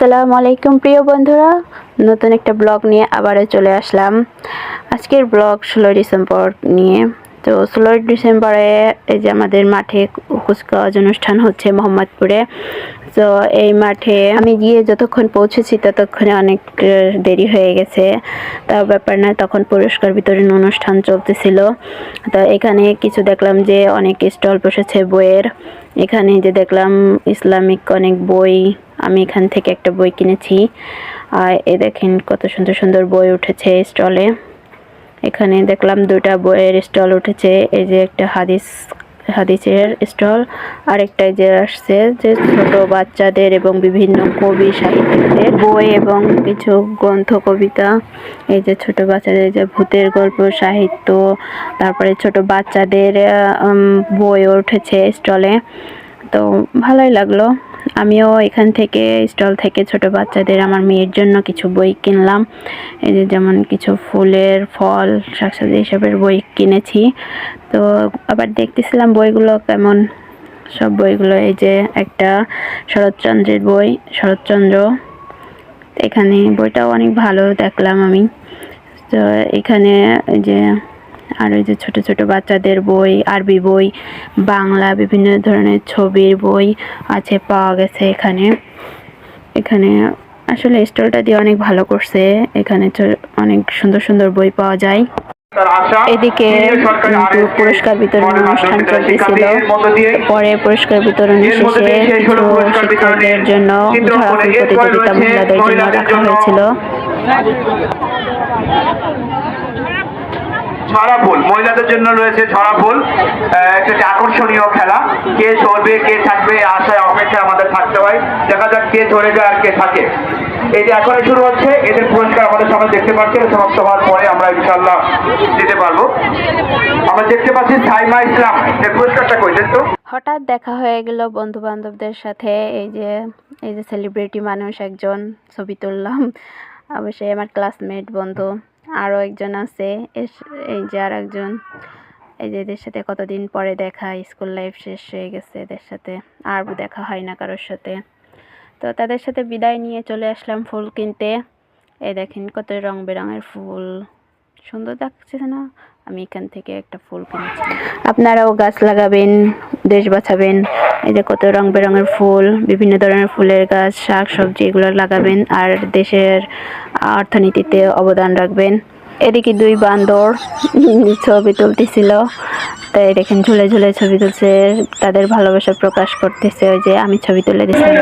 আসসালামু আলাইকুম, প্রিয় বন্ধুরা। নতুন একটা ব্লগ নিয়ে আবারও চলে আসলাম। আজকের ব্লগ ষোলোই ডিসেম্বর নিয়ে। তো ষোলোই ডিসেম্বরে এই যে আমাদের মাঠে কুচকাওয়াজ অনুষ্ঠান হচ্ছে মোহাম্মদপুরে। তো এই মাঠে আমি গিয়ে যতক্ষণ পৌঁছেছি ততক্ষণে অনেক দেরি হয়ে গেছে। তার ব্যাপার না তখন পুরস্কার বিতরণ অনুষ্ঠান চলতেছিল। তো এখানে কিছু দেখলাম যে অনেক স্টল বসেছে বইয়ের। এখানে যে দেখলাম ইসলামিক অনেক বই, আমি এখান থেকে একটা বই কিনেছি। আর এ দেখেন কত সুন্দর সুন্দর বই উঠেছে স্টলে। এখানে দেখলাম দুটা বইয়ের স্টল উঠেছে, এই যে একটা হাদিস, হাদিসের স্টল আরেকটা যে আসছে যে ছোট বাচ্চাদের এবং বিভিন্ন কবি সাহিত্যিকদের বই এবং কিছু গ্রন্থ, কবিতা, এই যে ছোট বাচ্চাদের যে ভূতের গল্প, সাহিত্য, তারপরে ছোট বাচ্চাদের বই উঠেছে স্টলে। তো ভালোই লাগল। আমিও এখান থেকে, স্টল থেকে ছোট বাচ্চাদের, আমার মেয়ের জন্য কিছু বই কিনলাম। এই যে যেমন কিছু ফুলের ফল, শাকসবজি হিসাবের বই কিনেছি। তো আবার দেখতেছিলাম বইগুলো কেমন। সব বইগুলো এই যে একটা শরৎচন্দ্রের বই, শরৎচন্দ্র। এখানে বইটাও অনেক ভালো দেখলাম আমি। তো এখানে যে আর ওই যে ছোট ছোট বাচ্চাদের বই আরবি বই বাংলা বিভিন্ন ধরনের ছবির বই আছে পাওয়া গেছে এখানে। এখানে আসলে স্টলটা দিয়ে অনেক ভালো করছে। এখানে অনেক সুন্দর সুন্দর বই পাওয়া যায়। এদিকে কিন্তু পুরস্কার বিতরণ অনুষ্ঠান চলতেছিল। পরে পুরস্কার বিতরণ শেষে শিক্ষকদের জন্য। প্রতিযোগিতা মহিলাদের জন্য রাখা হয়েছিল। ছড়া ফুল, মহিলাদের জন্য রয়েছে ছড়া ফুল একটা আকর্ষণীয় খেলা। কে চলবে কে থাকবে আশায় অপেক্ষা আমাদের থাকতে হয়। দেখা যাক কে ধরে যায় আর কে থাকে। এটি এখনই শুরু হচ্ছে, এদের পুরস্কার আমাদের সামনে দেখতে পাচ্ছেন, সমাপ্ত হওয়ার পরে আমরা ইনশাল্লাহ দিতে পারব। আমরা দেখতে পাচ্ছি সাইমা ইসলাম, এর পুরস্কারটা কই তো হঠাৎ দেখা হয়ে গেল বন্ধু বান্ধবদের সাথে, এই যে এই যে সেলিব্রিটি মানুষ একজন, ছবি তুললাম। অবশ্যই আমার ক্লাসমেট বন্ধু। আরও একজন আছে এই যে আর একজন এই যে এদের সাথে কতদিন পরে দেখা, স্কুল লাইফ শেষ হয়ে গেছে এদের সাথে আর দেখা হয় না কারোর সাথে। তো তাদের সাথে বিদায় নিয়ে চলে আসলাম ফুল কিনতে। এই দেখেন কত রং বেরঙের ফুল। সুন্দর লাগছে না আমি এখান থেকে একটা ফুল কিনেছি। আপনারাও গাছ লাগাবেন, দেশ বাঁচাবেন। এই যে কত রং বেরঙের ফুল, বিভিন্ন ধরনের ফুলের গাছ, শাক সবজি এগুলো লাগাবেন। আর দেশের অর্থনীতিতে অবদান রাখবেন। এদিকে দুই বান্দর ছবি তুলতেছিল। তাই দেখেন ঝুলে ঝুলে ছবি তুলছে, তাদের ভালোবাসা প্রকাশ করতেছে। ওই যে আমি ছবি তুলে দিচ্ছিলাম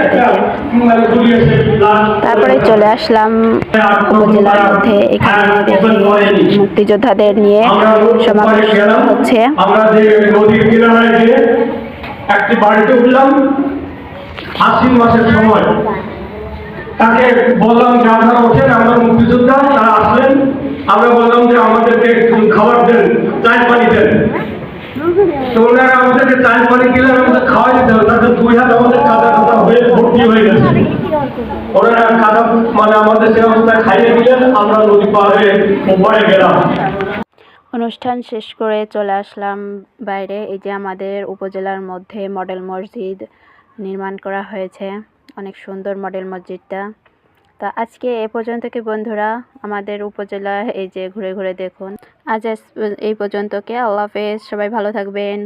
তারপরে চলে আসলাম উপজেলার মধ্যে। এখানে মুক্তিযোদ্ধাদের নিয়ে সমাবেশ হচ্ছে। একটি বাড়িতে উঠলাম আশ্বিন মাসের সময়। তাকে বললাম যে আপনারা ওঠেন, আমরা মুক্তিযোদ্ধা, তারা আসলেন। আমরা বললাম যে আমাদেরকে খাবার দেন চাল পানি দেন। তো ওনারা আমাদেরকে চাল পানি দিলেন, আমাদের খাওয়া দিতে হবে। তাদের দুই হাত আমাদের কাদা কাদা হয়ে ভর্তি হয়ে গেছে। ওনারা কাদা মানে আমাদের সে অবস্থায় খাইয়ে দিলেন, আমরা নদী পার হয়ে ওপারে গেলাম। অনুষ্ঠান শেষ করে চলে আসলাম বাইরে। এই যে আমাদের উপজেলার মধ্যে মডেল মসজিদ নির্মাণ করা হয়েছে। অনেক সুন্দর মডেল মসজিদটা। তা আজকে এ পর্যন্ত কি বন্ধুরা? আমাদের উপজেলা এই যে ঘুরে ঘুরে দেখুন। আজ এই পর্যন্তকে আল্লাহ হাফেজ। সবাই ভালো থাকবেন।